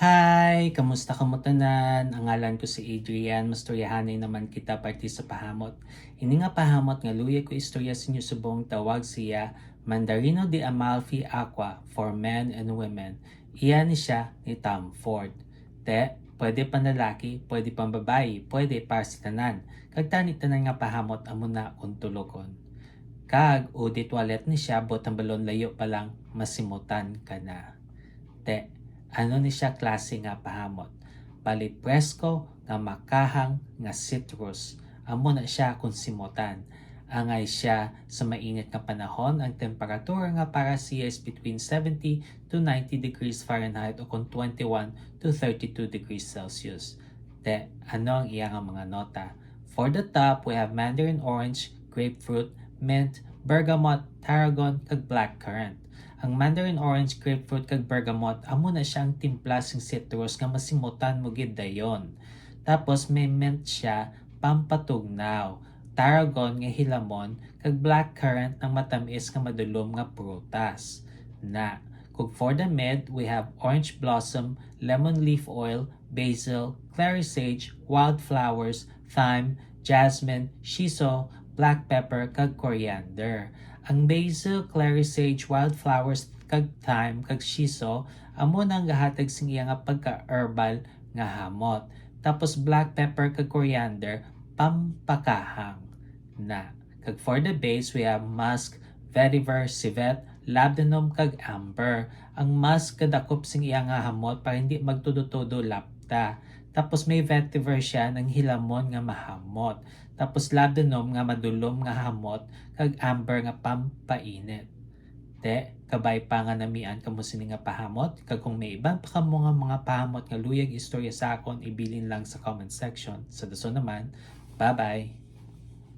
Hi! Kamusta ka mo tanan? Ang ngalan ko si Adrian. Mastoryahanay naman kita parti sa pahamot. Ini nga pahamot nga luya ko istorya sa inyo subong tawag siya Mandarino de Amalfi Aqua for Men and Women. Iyan ni siya ni Tom Ford. Te, pwede pa lalaki, pwede pang babae, pwede para sa tanan. Kag tani tanan nga pahamot amo na untulogon. Kag o di toilet ni siya bot ang balon layo pa lang masimutan ka na. Te, ano ni siya klase nga pahamot. Bali presko nga makahang nga citrus. Amo na siya kung simutan. Angay siya sa mainit nga panahon. Ang temperatura nga para siya is between 70 to 90 degrees Fahrenheit o kung 21 to 32 degrees Celsius. Te, ano ang iya nga mga nota? For the top, we have mandarin orange, grapefruit, mint, bergamot, tarragon, kag blackcurrant. Ang mandarin orange, grapefruit, kag bergamot, amo na siyang timpla sing citrus nga masimutan mo gid dayon. Tapos may mint siya pampatugnaw. Tarragon nga hilamon, kag blackcurrant ang matamis nga madulom nga prutas. Na, kung for the mid, we have orange blossom, lemon leaf oil, basil, clary sage, wildflowers, thyme, jasmine, shiso, black pepper, kag coriander. Ang basil, clary sage, wildflowers, kag thyme, kag shiso, amo nang gahatag sing iya nga pagka-herbal nga hamot. Tapos black pepper kag coriander, pampakahang na. Kag for the base, we have musk, vetiver, civet, labdanum, kag amber. Ang musk kadakop sing iya nga hamot para hindi magtudo-tudo lapta. Tapos may vetiver siya ng hilamon nga mahamot. Tapos labdanum nga madulom nga hamot, kag amber nga pampainit. Te, kabay pa nga namian kamo sini nga pahamot, kag kung may iban pa kamo nga mga pahamot nga luyag istorya sa akon, ibilin lang sa comment section. Sa daso naman, bye-bye!